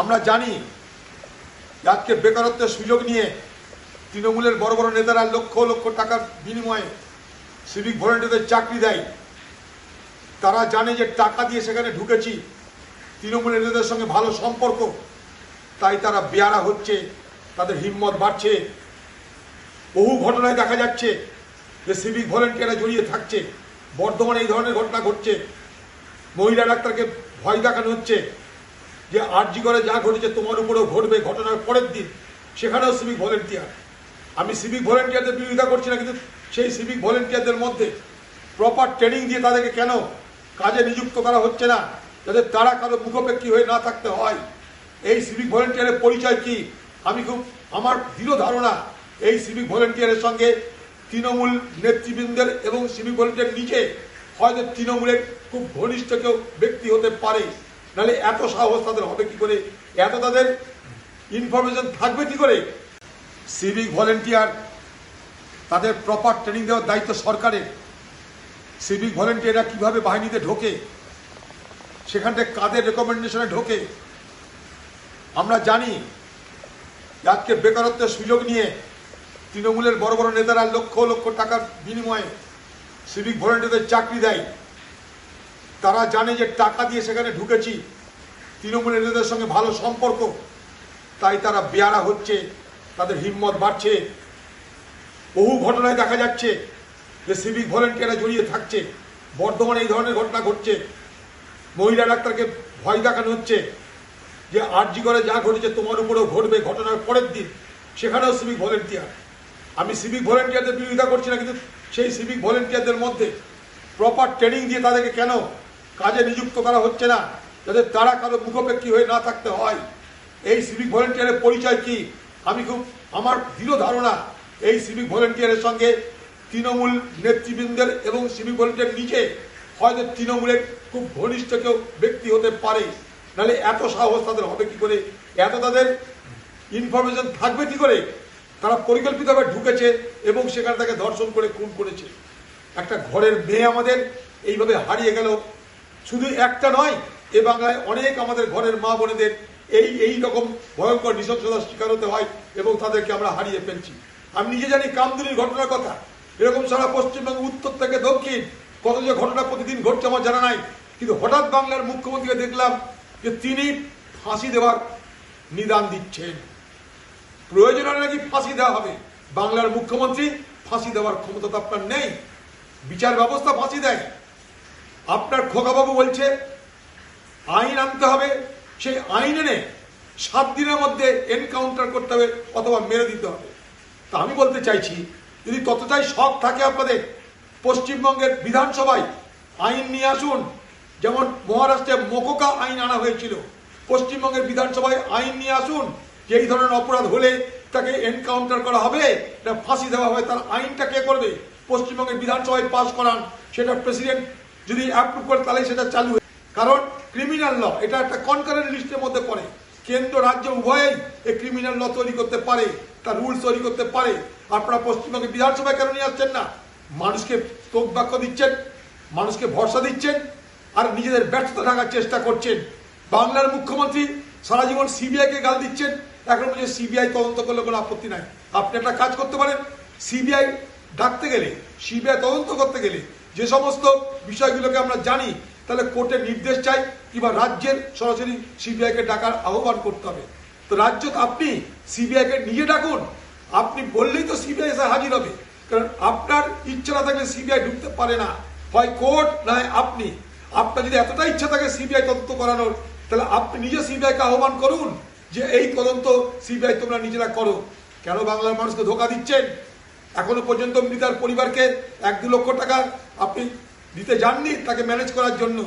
আমরা জানি আজকে বেকারত্বের সুযোগ নিয়ে তৃণমূলের বড় বড় নেতারা লক্ষ লক্ষ টাকার বিনিময়ে সিভিক ভলেন্টিয়ারদের চাকরি দেয়। তারা জানে যে টাকা দিয়ে সেখানে ঢুকেছি। তৃণমূলের নেতাদের সঙ্গে ভালো সম্পর্ক। তাই তারা বেয়ারা হচ্ছে, তাদের হিম্মত বাড়ছে। বহু ঘটনায় দেখা যাচ্ছে যে সিভিক ভলেন্টিয়াররা জড়িয়ে থাকছে। বর্ধমানে এই ধরনের ঘটনা ঘটছে। মহিলা ডাক্তারকে ভয় দেখানো হচ্ছে। যে আরজি করে যা ঘটেছে তোমার উপরেও ঘটবে, ঘটনার পরের দিন। সেখানেও সিভিক ভলেন্টিয়ার আমি সিভিক ভলেন্টিয়ারদের বিরোধিতা করছি না, কিন্তু সেই সিভিক ভলেন্টিয়ারদের মধ্যে প্রপার ট্রেনিং দিয়ে তাদেরকে কেন কাজে নিযুক্ত করা হচ্ছে না? যাতে তারা কারও মুখোপেক্ষী হয়ে না থাকতে হয়। এই সিভিক ভলেন্টিয়ারের পরিচয় কি? আমি খুব, আমার দৃঢ় ধারণা এই সিভিক ভলেন্টিয়ারের সঙ্গে তৃণমূল নেতৃবৃন্দের এবং সিভিক ভলেন্টিয়ার নিজে হয়তো তৃণমূলের খুব ঘনিষ্ঠ কেউ ব্যক্তি হতে পারে। নাহলে এত সাহস তাদের হবে কি করে? এত তাদের ইনফরমেশন থাকবে কি করে? সিভিক ভলেন্টিয়ার তাদের প্রপার ট্রেনিং দেওয়ার দায়িত্ব সরকারের। সিভিক ভলেন্টিয়াররা কীভাবে বাহিনীতে ঢোকে? সেখানটায় কাদের রেকমেন্ডেশনে ঢোকে? আমরা জানি, আজকে বেকারত্বের সুযোগ নিয়ে তৃণমূলের বড় বড় নেতারা লক্ষ লক্ষ টাকার বিনিময়ে সিভিক ভলেন্টিয়ারদের চাকরি দেয়। তারা জানে যে টাকা দিয়ে সেখানে ঢুকেছি। তৃণমূল নেতাদের সঙ্গে ভালো সম্পর্ক। তাই তারা বেয়ারা হচ্ছে, তাদের হিম্মত বাড়ছে। বহু ঘটনায় দেখা যাচ্ছে যে সিভিক ভলেন্টিয়াররা জড়িয়ে থাকছে। বর্ধমানে এই ধরনের ঘটনা ঘটছে। মহিলা ডাক্তারকে ভয় দেখানো হচ্ছে যে আরজি করে যা ঘটেছে তোমার উপরেও ঘটবে ঘটনার পরের দিন। সেখানেও সিভিক ভলেন্টিয়ার আমি সিভিক ভলেন্টিয়ারদের বিরোধিতা করছি না, কিন্তু সেই সিভিক ভলেন্টিয়ারদের মধ্যে প্রপার ট্রেনিং দিয়ে তাদেরকে কেন কাজে নিযুক্ত করা হচ্ছে না। যাতে তারা কারও মুখোপেক্ষী হয়ে না থাকতে হয়। এই সিভিক ভলেন্টিয়ারের পরিচয় কি? আমি খুব, আমার দৃঢ় ধারণা, এই সিভিক ভলেন্টিয়ারের সঙ্গে তৃণমূল নেতৃবৃন্দের এবং সিভিক ভলেন্টিয়ার নিজে, হয়তো তৃণমূলের খুব ঘনিষ্ঠ কেউ ব্যক্তি হতে পারে। নাহলে এত সাহস তাদের হবে কি করে? এত তাদের ইনফরমেশন থাকবে কি করে? তারা পরিকল্পিতভাবে ঢুকেছে এবং সেখানে তাকে ধর্ষণ করে, খুন করেছে। একটা ঘরের মেয়ে আমাদের এইভাবে হারিয়ে গেল। শুধু একটা নয়, এ বাংলায় অনেক আমাদের ঘরের মা বোনেদের এই এই রকম ভয়ঙ্কর নৃশংসতার শিকার হতে হয় এবং তাদেরকে আমরা হারিয়ে ফেলছি। আমি নিজে জানি কামদুনির ঘটনার কথা। এরকম সারা পশ্চিমবঙ্গ উত্তর থেকে দক্ষিণ, কত যে ঘটনা প্রতিদিন ঘটছে আমার জানা নাই। কিন্তু হঠাৎ বাংলার মুখ্যমন্ত্রীকে দেখলাম যে তিনি ফাঁসি দেওয়ার নিদান দিচ্ছেন। প্রয়োজন নাকি ফাঁসি দেওয়া হবে। বাংলার মুখ্যমন্ত্রী ফাঁসি দেওয়ার ক্ষমতা তো আপনার নেই। বিচার ব্যবস্থা ফাঁসি দেয়। আপনার খোকাবাবু বলছে, আইন আনতে হবে, সেই আইন এনে সাত দিনের মধ্যে এনকাউন্টার করতে হবে অথবা মেরে দিতে হবে। তা আমি বলতে চাইছি, যদি ততটাই শখ থাকে আপনাদের, পশ্চিমবঙ্গের বিধানসভায় আইন নিয়ে আসুন, যেমন মহারাষ্ট্রে মোকোকা আইন আনা হয়েছিল, পশ্চিমবঙ্গের বিধানসভায় আইন নিয়ে আসুন, যে এই ধরনের অপরাধ হলে তাকে এনকাউন্টার করা হবে, না ফাঁসি দেওয়া হবে, তার আইনটা কে করবে? পশ্চিমবঙ্গের বিধানসভায় পাশ করান, সেটা প্রেসিডেন্ট যদি অ্যাপ্রুভ করে তাহলে সেটা চালু। কারণ ক্রিমিনাল ল এটা একটা কনকারেন্ট লিস্টের মধ্যে পড়ে। কেন্দ্র, রাজ্য উভয়েই এই ক্রিমিনাল ল তৈরি করতে পারে, তার রুলস তৈরি করতে পারে। আপনারা পশ্চিমবঙ্গে বিধানসভায় কেন নিয়ে আসছেন না? মানুষকে তোক বাক্য দিচ্ছেন, মানুষকে ভরসা দিচ্ছেন, আর নিজেদের ব্যর্থতা ঢাকার চেষ্টা করছেন। বাংলার মুখ্যমন্ত্রী সারা জীবন সিবিআইকে গাল দিচ্ছেন। এখন বলছে সিবিআই তদন্ত করলে কোনো আপত্তি নাই। আপনি একটা কাজ করতে পারেন। সিবিআই ডাকতে গেলে সিবিআই তদন্ত করতে গেলে যে সমস্ত বিষয়গুলোকে আমরা জানি, তাহলে কোর্টের নির্দেশ চাই কিংবা রাজ্যের সরাসরি সিবিআইকে ডাকার আহ্বান করতে হবে। তো রাজ্য আপনি সিবিআইকে নিজে ডাকুন। আপনি বললেই তো সিবিআই এসে হাজির হবে। কারণ আপনার ইচ্ছা না থাকলে সিবিআই ঢুকতে পারে না। হয় কোর্ট না আপনি। আপনার যদি এতটা ইচ্ছা থাকে সিবিআই তদন্ত করানোর, তাহলে আপনি নিজে সিবিআইকে আহ্বান করুন যে এই তদন্ত সিবিআই তোমরা নিজেরা করো। কেন বাংলার মানুষকে ধোকা দিচ্ছেন? এখনও পর্যন্ত মৃতার পরিবারকে এক দু লক্ষ টাকা আপনি দিতে যাননি, তাকে ম্যানেজ করার জন্য।